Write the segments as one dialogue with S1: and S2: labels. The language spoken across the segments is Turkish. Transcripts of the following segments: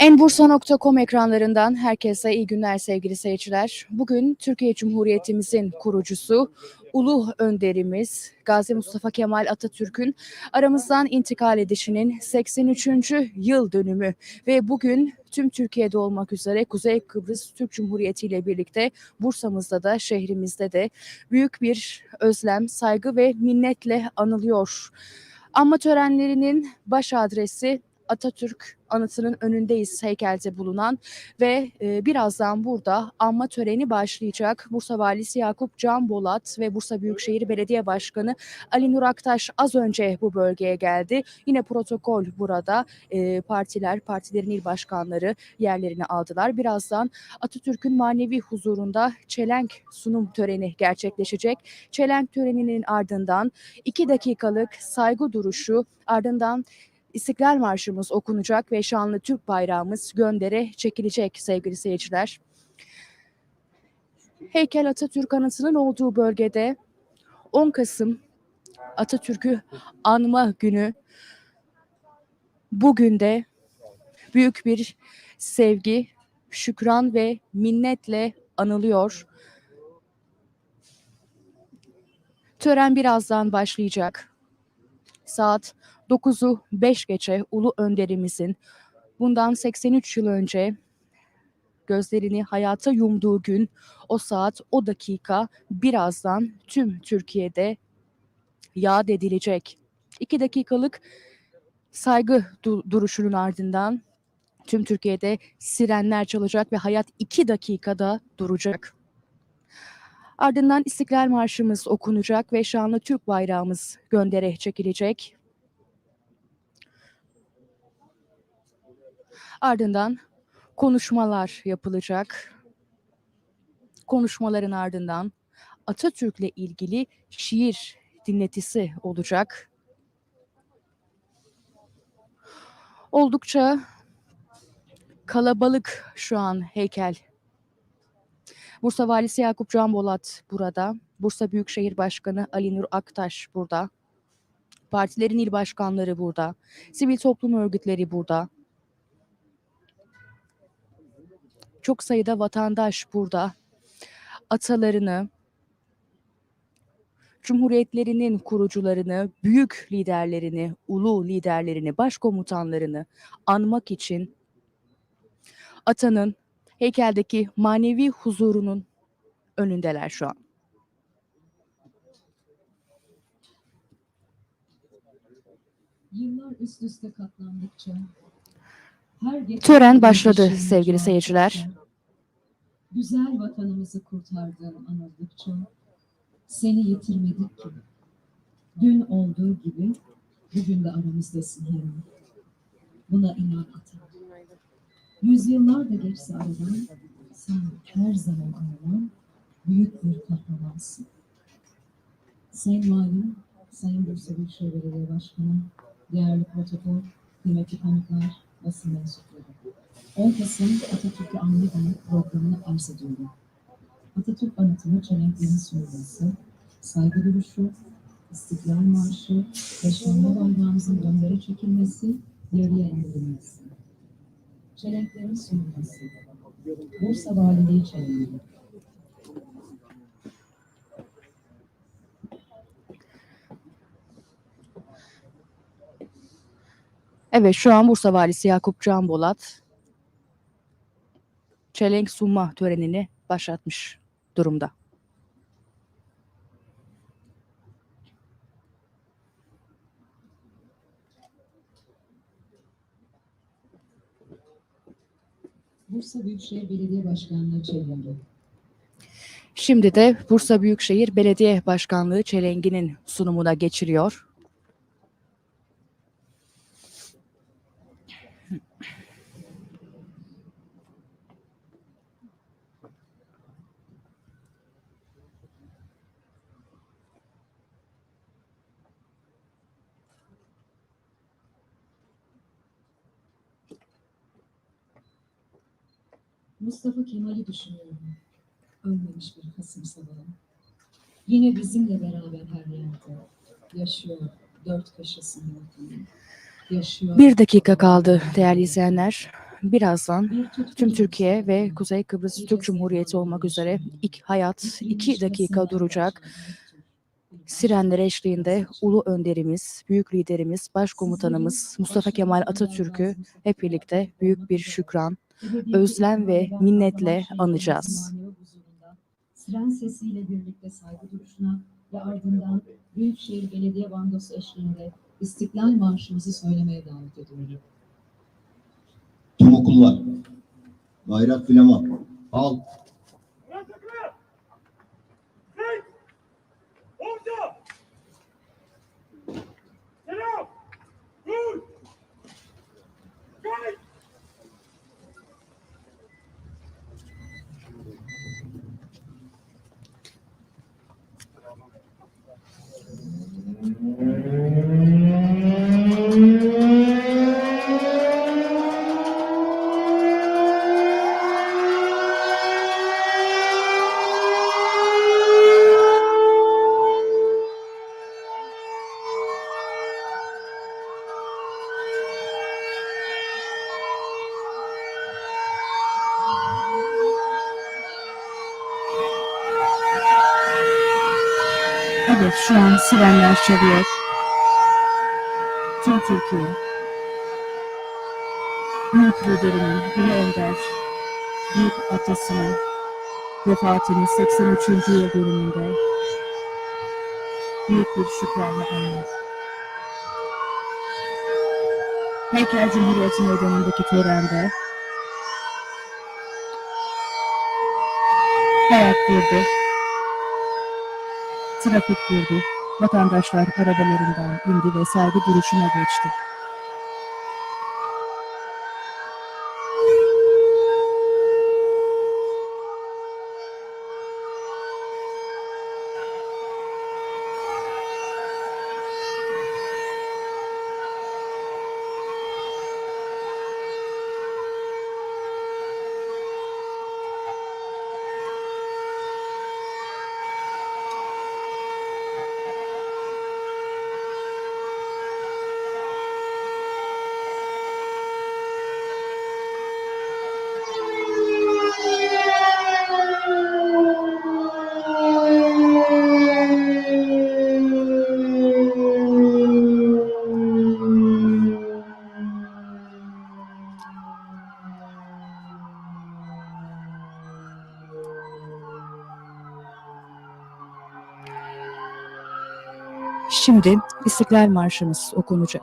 S1: Enbursa.com ekranlarından herkese iyi günler sevgili seyirciler. Bugün Türkiye Cumhuriyetimizin kurucusu, ulu önderimiz Gazi Mustafa Kemal Atatürk'ün aramızdan intikal edişinin 83. yıl dönümü ve bugün tüm Türkiye'de olmak üzere Kuzey Kıbrıs Türk Cumhuriyeti ile birlikte Bursa'mızda da şehrimizde de büyük bir özlem, saygı ve minnetle anılıyor. Anma törenlerinin baş adresi Atatürk anıtının önündeyiz heykelde bulunan ve e, birazdan burada anma töreni başlayacak. Bursa Valisi Yakup Can Bolat ve Bursa Büyükşehir Belediye Başkanı Ali Nur Aktaş az önce bu bölgeye geldi. Yine protokol burada. E, partiler, partilerin il başkanları yerlerini aldılar. Birazdan Atatürk'ün manevi huzurunda çelenk sunum töreni gerçekleşecek. Çelenk töreninin ardından iki dakikalık saygı duruşu ardından İstiklal Marşımız okunacak ve şanlı Türk bayrağımız göndere çekilecek sevgili seyirciler. Heykel Atatürk anıtının olduğu bölgede 10 Kasım Atatürk'ü anma günü bugün de büyük bir sevgi, şükran ve minnetle anılıyor. Tören birazdan başlayacak. Saat 9'u 5 geçe Ulu Önderimizin bundan 83 yıl önce gözlerini hayata yumduğu gün, o saat, o dakika birazdan tüm Türkiye'de yad edilecek. İki dakikalık saygı du- duruşunun ardından tüm Türkiye'de sirenler çalacak ve hayat iki dakikada duracak. Ardından İstiklal Marşımız okunacak ve şanlı Türk bayrağımız göndere çekilecek. Ardından konuşmalar yapılacak. Konuşmaların ardından Atatürk'le ilgili şiir dinletisi olacak. Oldukça kalabalık şu an heykel. Bursa Valisi Yakup Can Bolat burada. Bursa Büyükşehir Başkanı Ali Nur Aktaş burada. Partilerin il başkanları burada. Sivil toplum örgütleri burada. Çok sayıda vatandaş burada atalarını, cumhuriyetlerinin kurucularını, büyük liderlerini, ulu liderlerini, başkomutanlarını anmak için atanın heykeldeki manevi huzurunun önündeler şu an.
S2: Yıllar üst üste katlandıkça
S1: Tören başladı sevgili seyirciler.
S2: Güzel vatanımızı kurtardığın anıldıkça seni yitirmedik ki. Dün olduğu gibi bugün de aramızdasın her an. Buna inan ata. Yüzyıllar da geçse aradan sen her zaman anılan büyük bir kahramansın. Sayın Valim, Sayın Bursa Büyükşehir Belediye Başkanı, değerli protokol, kıymetli konuklar, basın mensupları. 10 Kasım Atatürk'ü Anma Günü programını arz ediyorum. Atatürk anıtına çelenklerin sunulması, saygı duruşu, İstiklal Marşı şanlı bayrağımızın göndere çekilmesi, yarıya indirilmesi. Çelenklerin sunulması. Bursa Valiliği Çelengi.
S1: Evet şu an Bursa Valisi Yakup Can Bolat çelenk sunma törenini başlatmış durumda.
S2: Bursa Büyükşehir Belediye Başkanlığı Çelengi.
S1: Şimdi de Bursa Büyükşehir Belediye Başkanlığı çelenginin sunumuna geçiriyor.
S2: Mustafa Kemal'i düşünüyorum. Ölmemiş bir Kasım sabahı. Yine bizimle beraber her yerde. Yaşıyor dört köşesinde. Yaşıyor.
S1: Bir dakika kaldı değerli izleyenler. birazdan tüm Türkiye ve. Kuzey Kıbrıs Türk Cumhuriyeti olmak üzere ilk hayat iki dakika duracak. Sirenler eşliğinde Ulu Önderimiz, Büyük Liderimiz, Başkomutanımız Mustafa Kemal Atatürk'ü hep birlikte büyük bir şükran, özlem ve minnetle anacağız.
S2: Siren sesiyle birlikte saygı duruşuna ve ardından Büyükşehir Belediye Bandosu eşliğinde İstiklal Marşımızı söylemeye davet ediyorum.
S3: Tüm okullar. Bayrak flama. Al.
S1: Evet şu an sirenler çalıyor. Tüm Türkiye. Büyük liderimin, Ulu Önder, büyük atasının vefatının 83. yıl dönümünde büyük bir şükranla anıyor. Heykel Cumhuriyeti Meydanı'ndaki törende hayat durdu. Trafik durdu. Vatandaşlar arabalarından indi ve saygı duruşuna geçti. Şimdi İstiklal Marşımız okunacak.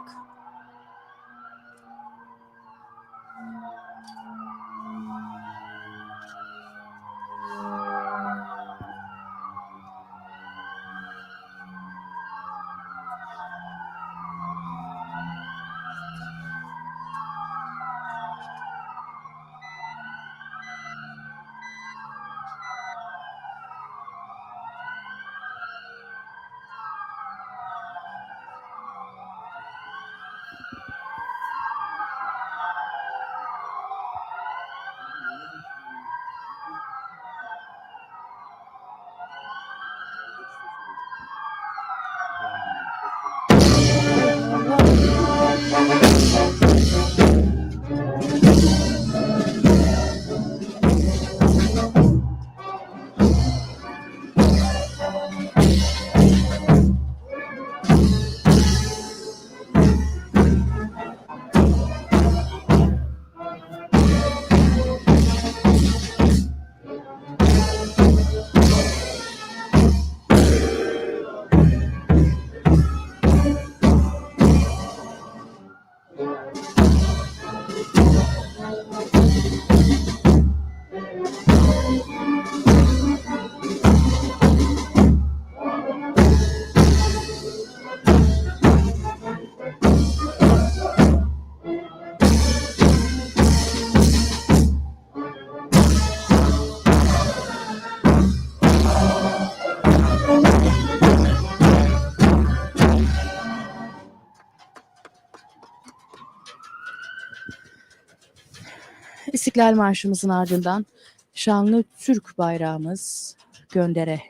S1: İstiklal Marşımızın ardından şanlı Türk bayrağımız göndere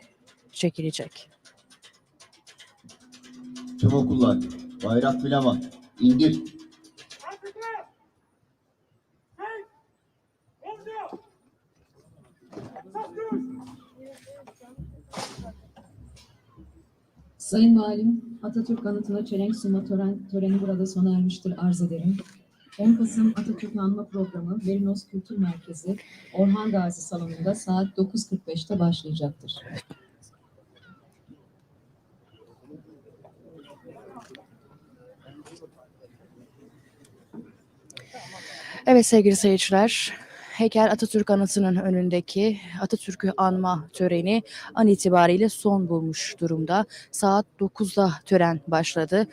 S1: çekilecek.
S3: Tüm okullar bayrak pilama indir.
S2: Sayın Valim, Atatürk anıtına çelenk sunma tören, töreni burada sona ermiştir arz ederim. 10 Kasım Atatürk Anma Programı Merinos Kültür Merkezi Orhan Gazi Salonu'nda saat 9.45'te başlayacaktır.
S1: Evet sevgili seyirciler, Heykel Atatürk Anıtı'nın önündeki Atatürk'ü anma töreni an itibariyle son bulmuş durumda. Saat 9'da tören başladı.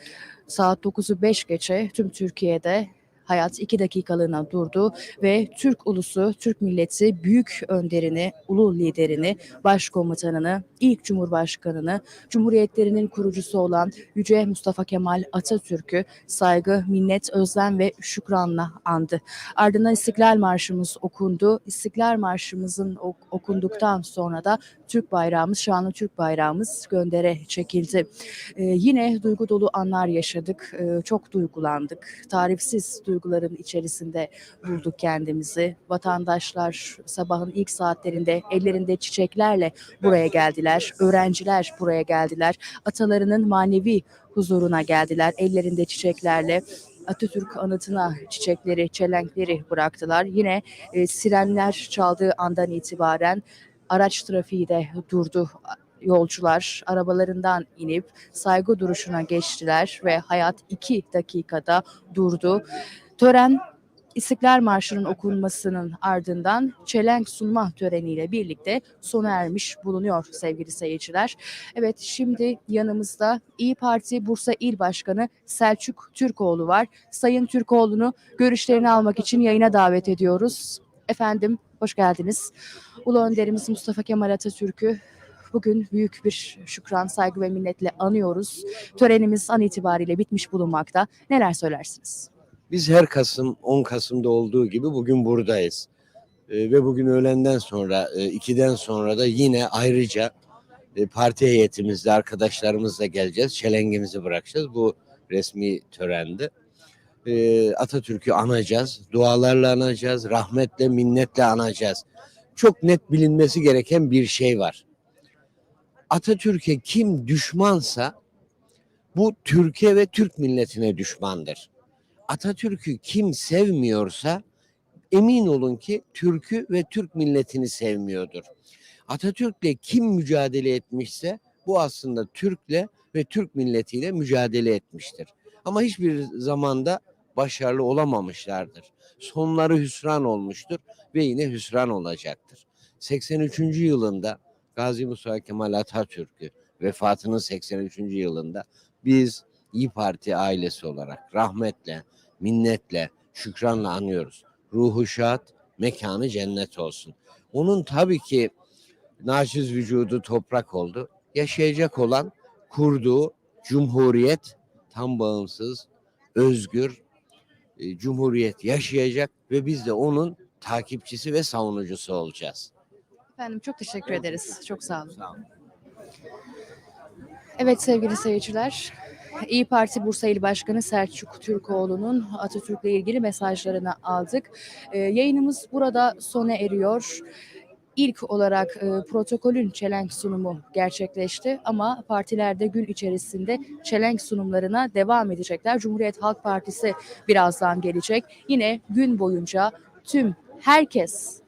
S1: Saat 9'u 5 geçe tüm Türkiye'de hayat 2 dakikalığına durdu ve Türk ulusu, Türk milleti büyük önderini, ulu liderini, başkomutanını, ilk cumhurbaşkanını, cumhuriyetlerinin kurucusu olan Yüce Mustafa Kemal Atatürk'ü saygı, minnet, özlem ve şükranla andı. Ardından İstiklal Marşımız okundu. İstiklal Marşımızın ok- okunduktan sonra da Türk bayrağımız, şanlı Türk bayrağımız göndere çekildi. Ee, yine duygu dolu anlar yaşadık. Ee, çok duygulandık. Tarifsiz duyguların içerisinde bulduk kendimizi. Vatandaşlar sabahın ilk saatlerinde ellerinde çiçeklerle buraya geldiler. Öğrenciler buraya geldiler. Atalarının manevi huzuruna geldiler ellerinde çiçeklerle. Atatürk anıtına çiçekleri, çelenkleri bıraktılar. Yine e, sirenler çaldığı andan itibaren araç trafiği de durdu. Yolcular arabalarından inip saygı duruşuna geçtiler ve hayat iki dakikada durdu. Tören İstiklal Marşı'nın okunmasının ardından çelenk sunma töreniyle birlikte sona ermiş bulunuyor sevgili seyirciler. Evet şimdi yanımızda İyi Parti Bursa İl Başkanı Selçuk Türkoğlu var. Sayın Türkoğlu'nu görüşlerini almak için yayına davet ediyoruz. Efendim hoş geldiniz. Ulu Önderimiz Mustafa Kemal Atatürk'ü bugün büyük bir şükran, saygı ve minnetle anıyoruz. Törenimiz an itibariyle bitmiş bulunmakta. Neler söylersiniz?
S4: Biz her Kasım 10 Kasım'da olduğu gibi bugün buradayız. Ee, ve bugün öğlenden sonra, e, 2'den sonra da yine ayrıca e, parti heyetimizle, arkadaşlarımızla geleceğiz. Çelengimizi bırakacağız. Bu resmi törende. Ee, Atatürk'ü anacağız. Dualarla anacağız. Rahmetle, minnetle anacağız. Çok net bilinmesi gereken bir şey var. Atatürk'e kim düşmansa bu Türkiye ve Türk milletine düşmandır. Atatürk'ü kim sevmiyorsa emin olun ki Türk'ü ve Türk milletini sevmiyordur. Atatürk'le kim mücadele etmişse bu aslında Türk'le ve Türk milletiyle mücadele etmiştir. Ama hiçbir zamanda başarılı olamamışlardır. Sonları hüsran olmuştur ve yine hüsran olacaktır. 83. yılında Gazi Mustafa Kemal Atatürk'ü vefatının 83. yılında biz İyi Parti ailesi olarak rahmetle, minnetle, şükranla anıyoruz. Ruhu şad, mekanı cennet olsun. Onun tabii ki naciz vücudu toprak oldu. Yaşayacak olan kurduğu cumhuriyet tam bağımsız, özgür e, cumhuriyet yaşayacak ve biz de onun takipçisi ve savunucusu olacağız.
S1: Efendim çok teşekkür ederiz. Çok sağ olun.
S4: Sağ olun.
S1: Evet sevgili seyirciler, İyi Parti Bursa İl Başkanı Selçuk Türkoğlu'nun Atatürk'le ilgili mesajlarını aldık. Ee, yayınımız burada sona eriyor. İlk olarak e, protokolün çelenk sunumu gerçekleşti ama partiler de gün içerisinde çelenk sunumlarına devam edecekler. Cumhuriyet Halk Partisi birazdan gelecek. Yine gün boyunca tüm herkes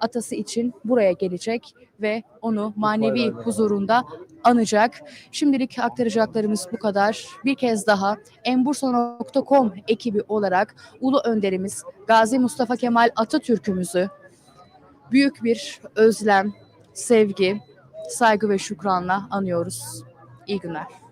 S1: atası için buraya gelecek ve onu manevi huzurunda anacak. Şimdilik aktaracaklarımız bu kadar. Bir kez daha enbursa.com ekibi olarak ulu önderimiz Gazi Mustafa Kemal Atatürk'ümüzü büyük bir özlem, sevgi, saygı ve şükranla anıyoruz. İyi günler.